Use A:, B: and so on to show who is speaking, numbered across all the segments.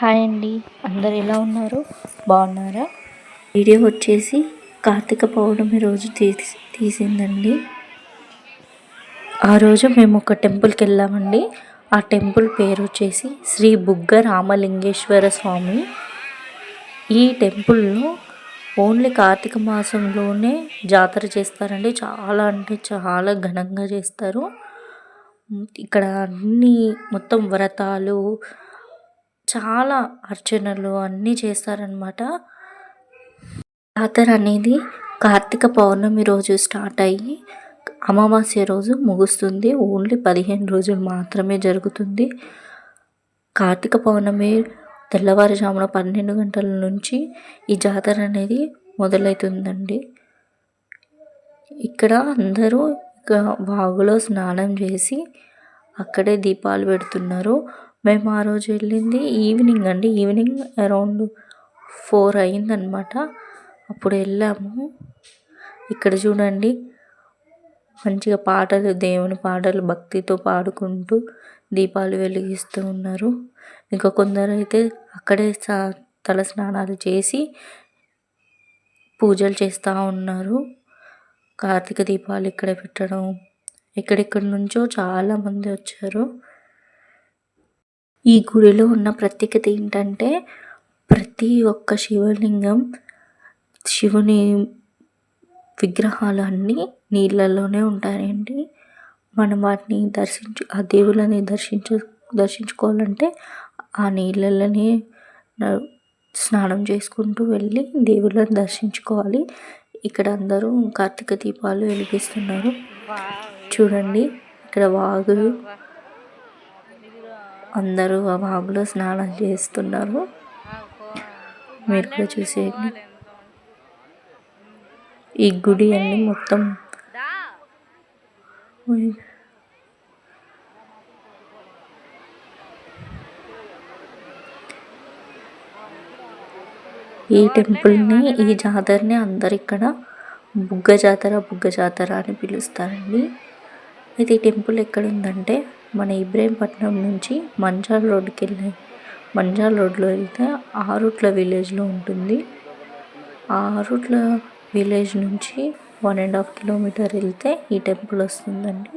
A: Hi అండి. అందరు ఎలా ఉన్నారు? బాగున్నారా? వీడియో వచ్చేసి కార్తీక పౌర్ణమి రోజు తీసి తీసిందండి. ఆ రోజు మేము ఒక టెంపుల్కి వెళ్ళామండి. ఆ టెంపుల్ పేరు వచ్చేసి శ్రీ బుగ్గ రామలింగేశ్వర స్వామి. ఈ టెంపుల్లో ఓన్లీ కార్తీక మాసంలోనే జాతర చేస్తారండి. చాలా అంటే చాలా ఘనంగా చేస్తారు. ఇక్కడ అన్నీ మొత్తం వ్రతాలు చాలా అర్చనలు అన్నీ చేస్తారనమాట జాతర అనేది కార్తీక పౌర్ణమి రోజు స్టార్ట్ అయ్యి అమావాస్య రోజు ముగుస్తుంది. ఓన్లీ పదిహేను రోజులు మాత్రమే జరుగుతుంది. కార్తీక పౌర్ణమి తెల్లవారుజామున పన్నెండు గంటల నుంచి ఈ జాతర అనేది మొదలవుతుందండి. ఇక్కడ అందరూ వాగులో స్నానం చేసి అక్కడే దీపాలు పెడుతున్నారు. మేము ఆ రోజు వెళ్ళింది ఈవినింగ్ అండి. ఈవినింగ్ అరౌండ్ ఫోర్ అయిందనమాట అప్పుడు వెళ్ళాము. ఇక్కడ చూడండి మంచిగా పాటలు దేవుని పాటలు భక్తితో పాడుకుంటూ దీపాలు వెలిగిస్తూ ఉన్నారు. ఇంకా కొందరు అయితే అక్కడే తల స్నానాలు చేసి పూజలు చేస్తూ ఉన్నారు. కార్తీక దీపాలు ఇక్కడ పెట్టడం ఎక్కడెక్కడి నుంచో చాలామంది వచ్చారు. ఈ గుడిలో ఉన్న ప్రత్యేకత ఏంటంటే ప్రతి ఒక్క శివలింగం శివుని విగ్రహాలు అన్నీ నీళ్ళల్లోనే ఉంటాయండి. మనం వాటిని దర్శించు ఆ దేవుళ్ళని దర్శించు దర్శించుకోవాలంటే ఆ నీళ్ళలోనే స్నానం చేసుకుంటూ వెళ్ళి దేవుళ్ళని దర్శించుకోవాలి. ఇక్కడ అందరూ కార్తీక దీపాలు వెలిగిస్తున్నారు. చూడండి ఇక్కడ వాగులు అందరూ ఆ వాగులో స్నానం చేస్తున్నారు. మీరు కూడా చూసేయండి. ఈ గుడి అన్ని మొత్తం ఈ టెంపుల్ని ఈ జాతరని అందరు ఇక్కడ బుగ్గ జాతర బుగ్గ జాతర అని పిలుస్తారండి. అయితే ఈ టెంపుల్ ఎక్కడ ఉందంటే మన ఇబ్రహీంపట్నం నుంచి మంచాల్ రోడ్డుకి వెళ్ళి మంచాల్ రోడ్లో వెళ్తే ఆరుట్ల విలేజ్లో ఉంటుంది. ఆరుట్ల విలేజ్ నుంచి వన్ అండ్ హాఫ్ కిలోమీటర్ వెళ్తే ఈ టెంపుల్ వస్తుందండి.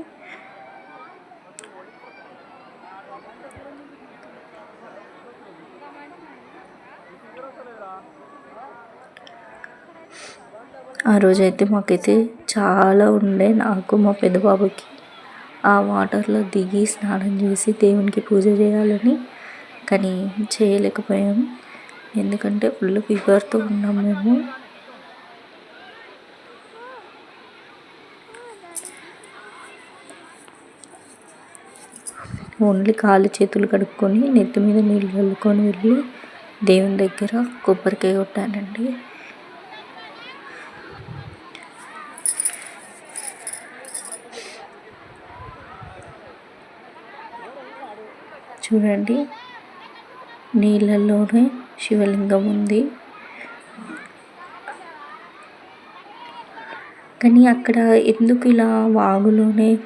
A: ఆ రోజైతే మాకైతే చాలా ఉండే. నాకు మా పెద్ద బాబుకి ఆ వాటర్లో దిగి స్నానం చేసి దేవునికి పూజ చేయాలని కానీ చేయలేకపోయాం. ఎందుకంటే ఫుల్ ఫీవర్తో ఉన్నాం మేము. ఓన్లీ కాళ్ళు చేతులు కడుక్కొని నెత్తి మీద నీళ్ళు చల్లుకొని వెళ్ళి దేవుని దగ్గర కొబ్బరికాయ కొట్టానండి. చూడండి. నీళ్ళల్లోనే శివలింగం ఉంది. కానీ అక్కడ ఎందుకు ఇలా వాగులోనే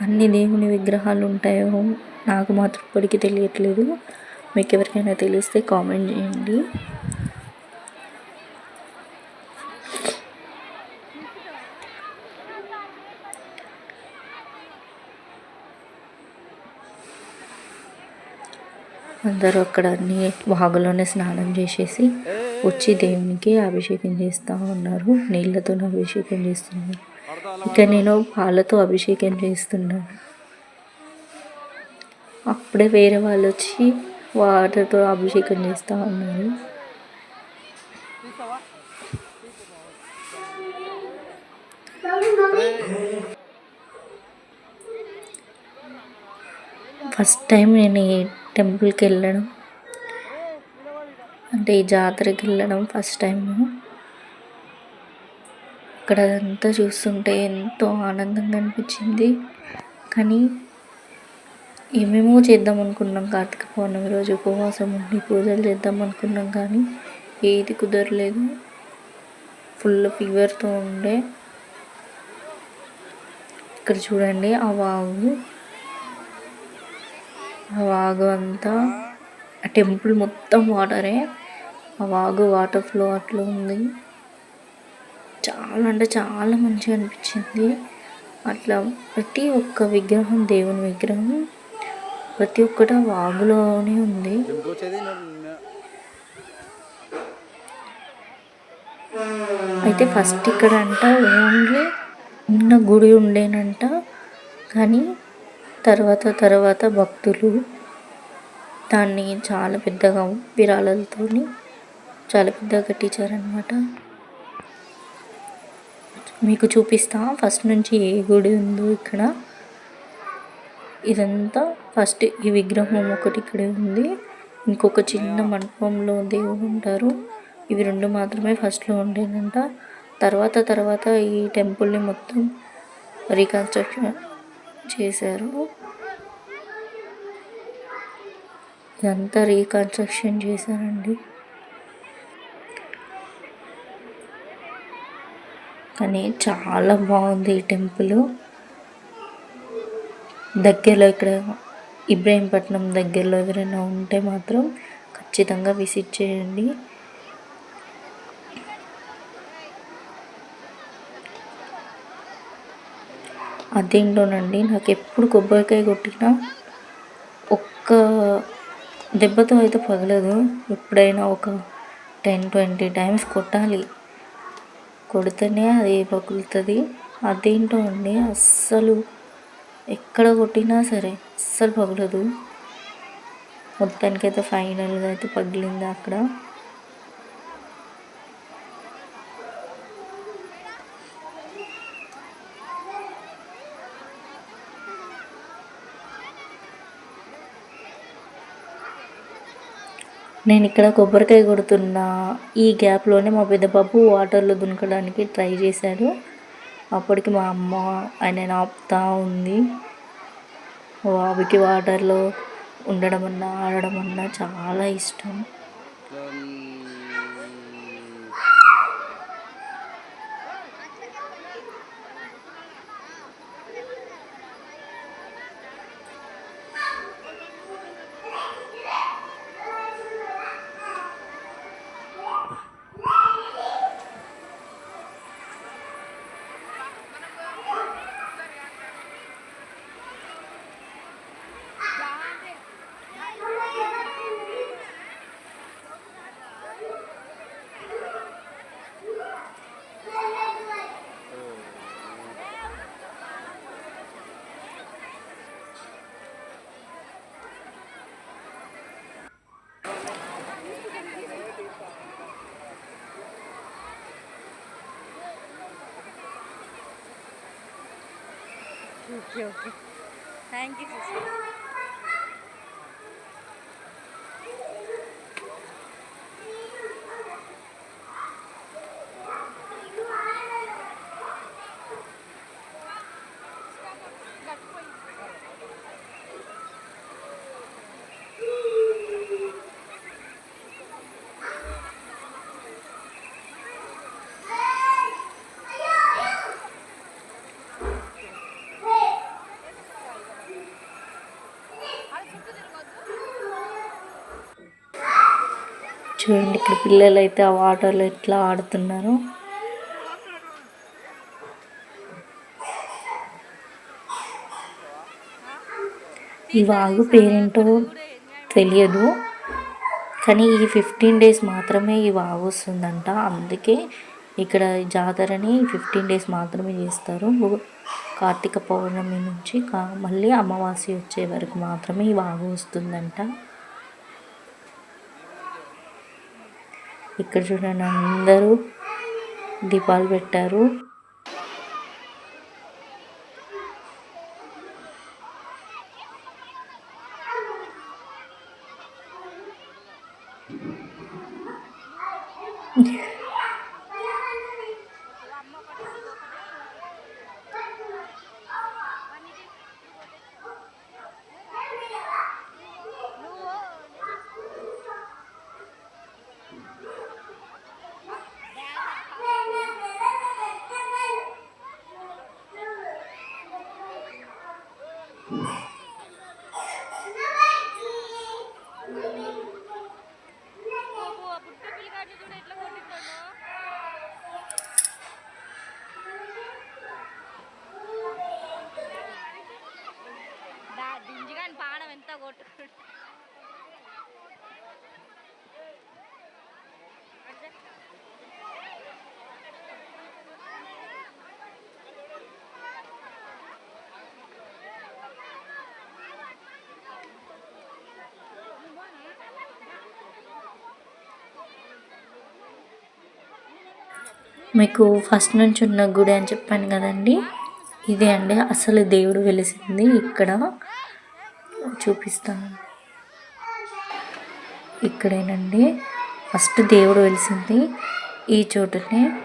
A: అన్ని దేవుని విగ్రహాలు ఉంటాయో నాకు మాత్రం ఇప్పటికీ తెలియట్లేదు. మీకు ఎవరికైనా తెలిస్తే కామెంట్ చేయండి. అందరూ అక్కడ అన్ని వాగులోనే స్నానం చేసేసి వచ్చి దేవునికి అభిషేకం చేస్తూ ఉన్నారు. నీళ్ళతో అభిషేకం చేస్తున్నారు. ఇక నేను పాలతో అభిషేకం చేస్తున్నాను. అప్పుడే వేరే వాళ్ళు వచ్చి వాటర్తో అభిషేకం చేస్తూ ఉన్నారు. ఫస్ట్ టైం నేను టెంపుల్కి వెళ్ళడం. అంటే ఈ జాతరకి వెళ్ళడం ఫస్ట్ టైము. అక్కడ అంతా చూస్తుంటే ఎంతో ఆనందంగా అనిపించింది. కానీ ఏమేమో చేద్దాం అనుకున్నాం. కార్తీక పౌర్ణమి రోజు ఉపవాసం ఉండి పూజలు చేద్దాం అనుకున్నాం కానీ ఏది కుదరలేదు. ఫుల్ ఫీవర్తో ఉండే. ఇక్కడ చూడండి ఆ వాగు ఆ వాగు అంతా ఆ టెంపుల్ మొత్తం వాటరే. ఆ వాగు వాటర్ ఫ్లో అట్లా ఉంది. చాలా అంటే చాలా మంచిగా అనిపించింది. అట్లా ప్రతి ఒక్క విగ్రహం దేవుని విగ్రహం ప్రతి ఒక్కటి ఆ వాగులోనే ఉంది. అయితే ఫస్ట్ ఇక్కడ అంట ఓన్లీ ఉన్న గుడి ఉండేనంట. కానీ తర్వాత తర్వాత భక్తులు దాన్ని చాలా పెద్దగా విరాళాలతో చాలా పెద్దగా కట్టించారనమాట మీకు చూపిస్తా ఫస్ట్ నుంచి ఏ గుడి ఉందో ఇక్కడ. ఇదంతా ఫస్ట్ ఈ విగ్రహం ఒకటి ఇక్కడే ఉంది. ఇంకొక చిన్న మండపంలో దేవుడు ఉంటారు. ఇవి రెండు మాత్రమే ఫస్ట్లో ఉండేదంట. తర్వాత తర్వాత ఈ టెంపుల్ని మొత్తం రీకన్స్ట్రక్షన్ చేశారు. ఇదంతా రీకన్స్ట్రక్షన్ చేశారండి. కానీ చాలా బాగుంది ఈ టెంపుల్. దగ్గరలో ఇక్కడ ఇబ్రాహీంపట్నం దగ్గరలో ఎవరైనా ఉంటే మాత్రం ఖచ్చితంగా విజిట్ చేయండి. అదేంటోనండి నాకు ఎప్పుడు కొబ్బరికాయ కొట్టినా ఒక్క దెబ్బతో అయితే పగలదు. ఎప్పుడైనా ఒక టెన్ ట్వంటీ టైమ్స్ కొట్టాలి. కొడితేనే అది పగులుతుంది. అదేంటో అండి అస్సలు ఎక్కడ కొట్టినా సరే అస్సలు పగలదు. మొత్తానికైతే ఫైనల్గా అయితే పగిలింది అక్కడ. నేను ఇక్కడ కొబ్బరికాయ కొడుతున్న ఈ గ్యాప్లోనే మా పెద్ద బాబు వాటర్లో దునకడానికి ట్రై చేశాడు. అప్పటికి మా అమ్మ ఆయన ఆపుతా ఉంది. బాబుకి వాటర్లో ఉండడం అన్నా ఆడడం అన్నా చాలా ఇష్టం.
B: ओके ओके थैंक यू
A: చూడండి ఇక్కడ పిల్లలు అయితే ఆ వాటర్లో ఎట్లా ఆడుతున్నారు. ఈ వాగు పేరేంటో తెలియదు కానీ ఈ ఫిఫ్టీన్ డేస్ మాత్రమే ఈ వాగు వస్తుందంట. అందుకే ఇక్కడ జాతరని ఫిఫ్టీన్ డేస్ మాత్రమే చేస్తారు. కార్తీక పౌర్ణమి నుంచి మళ్ళీ అమావాస్య వచ్చే వరకు మాత్రమే ఈ వాగు వస్తుందంట. ఇక్కడ చూడండి అందరూ దీపాలు పెట్టారు Yeah. మీకు ఫస్ట్ నుంచి ఉన్న గుడి అని చెప్పాను కదండి. ఇదే అండి. అసలు దేవుడు వెలిసింది ఇక్కడ. చూపిస్తాను. ఇక్కడేనండి. ఫస్ట్ దేవుడు వెలిసింది ఈ చోటునే.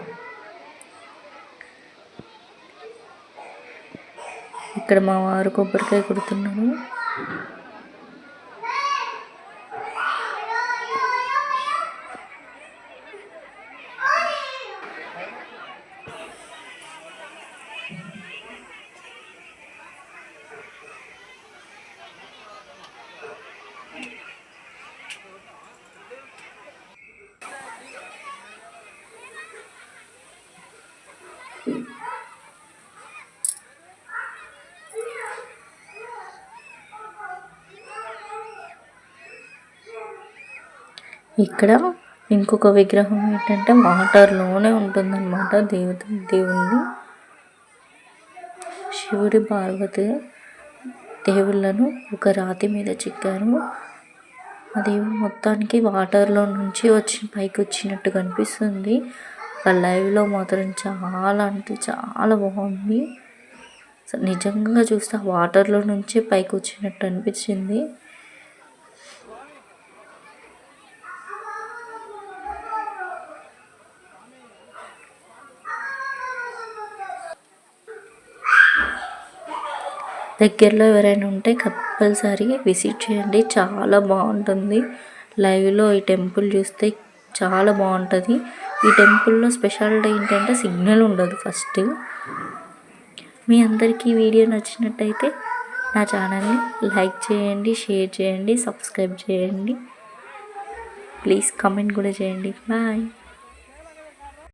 A: ఇక్కడ మా వారు కొబ్బరికాయ కొడుతున్నారు. ఇక్కడ ఇంకొక విగ్రహం ఏంటంటే వాటర్లోనే ఉంటుందన్నమాట దేవత దేవుళ్ళు శివుడి పార్వతి దేవుళ్ళను ఒక రాతి మీద చెక్కారు. అది మొత్తానికి వాటర్లో నుంచి వచ్చి పైకి వచ్చినట్టు కనిపిస్తుంది. ఆ లైవ్లో మాత్రం చాలా అంటే చాలా బాగుంది. నిజంగా చూస్తే వాటర్లో నుంచి పైకి వచ్చినట్టు అనిపించింది. దగ్గరలో ఎవరైనా ఉంటే కంపల్సరీ విజిట్ చేయండి. చాలా బాగుంటుంది. లైవ్లో ఈ టెంపుల్ చూస్తే చాలా బాగుంటుంది. ఈ టెంపుల్లో స్పెషాలిటీ ఏంటంటే సిగ్నల్ ఉండదు ఫస్ట్. మీ అందరికీ వీడియో నచ్చినట్టయితే నా ఛానల్ని లైక్ చేయండి షేర్ చేయండి సబ్స్క్రైబ్ చేయండి. ప్లీజ్ కమెంట్ కూడా చేయండి. బాయ్.